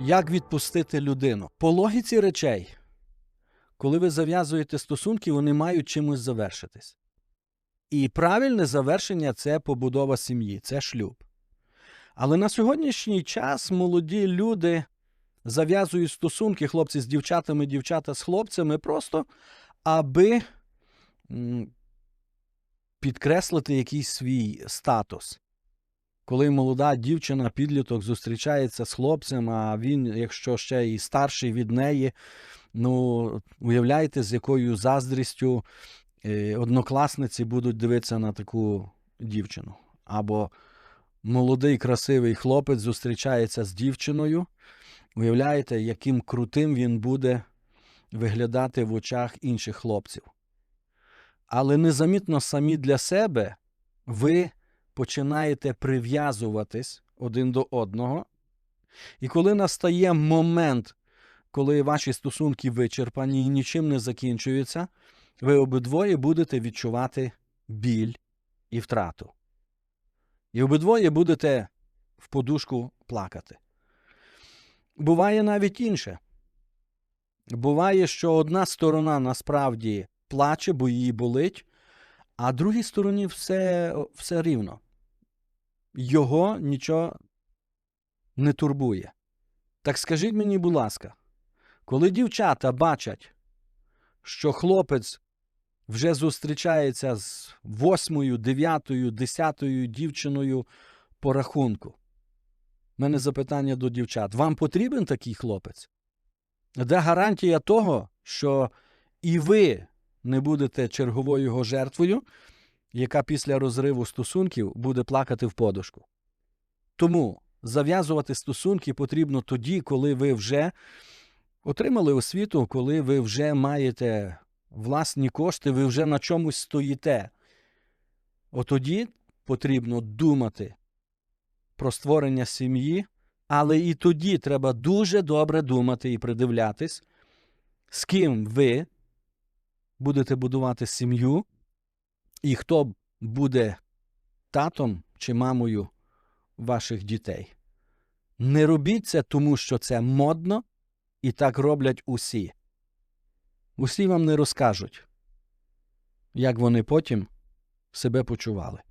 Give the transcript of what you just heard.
Як відпустити людину? По логіці речей, коли ви зав'язуєте стосунки, вони мають чимось завершитись. І правильне завершення це побудова сім'ї, це шлюб. Але на сьогоднішній час молоді люди зав'язують стосунки, хлопці з дівчатами, дівчата з хлопцями, просто аби підкреслити якийсь свій статус. Коли молода дівчина, підліток зустрічається з хлопцем, а він, якщо ще і старший від неї, ну уявляєте, з якою заздрістю е, однокласниці будуть дивитися на таку дівчину. Або молодий красивий хлопець зустрічається з дівчиною. Уявляєте, яким крутим він буде виглядати в очах інших хлопців. Але незамітно самі для себе ви починаєте прив'язуватись один до одного. І коли настає момент, коли ваші стосунки вичерпані і нічим не закінчуються, ви обидвоє будете відчувати біль і втрату. І обидвоє будете в подушку плакати. Буває навіть інше. Буває, що одна сторона насправді плаче, бо її болить, а другій стороні все, все рівно. Його нічого не турбує. Так скажіть мені, будь ласка, коли дівчата бачать, що хлопець вже зустрічається з восьмою, дев'ятою, десятою дівчиною по рахунку. У мене запитання до дівчат: вам потрібен такий хлопець? Де гарантія того, що і ви не будете черговою його жертвою, яка після розриву стосунків буде плакати в подушку? Тому зав'язувати стосунки потрібно тоді, коли ви вже отримали освіту, коли ви вже маєте власні кошти, ви вже на чомусь стоїте. Отоді потрібно думати про створення сім'ї, але і тоді треба дуже добре думати і придивлятись, з ким ви будете будувати сім'ю, і хто буде татом чи мамою ваших дітей. Не робіть це, тому що це модно, і так роблять усі. Усі вам не розкажуть, як вони потім себе почували.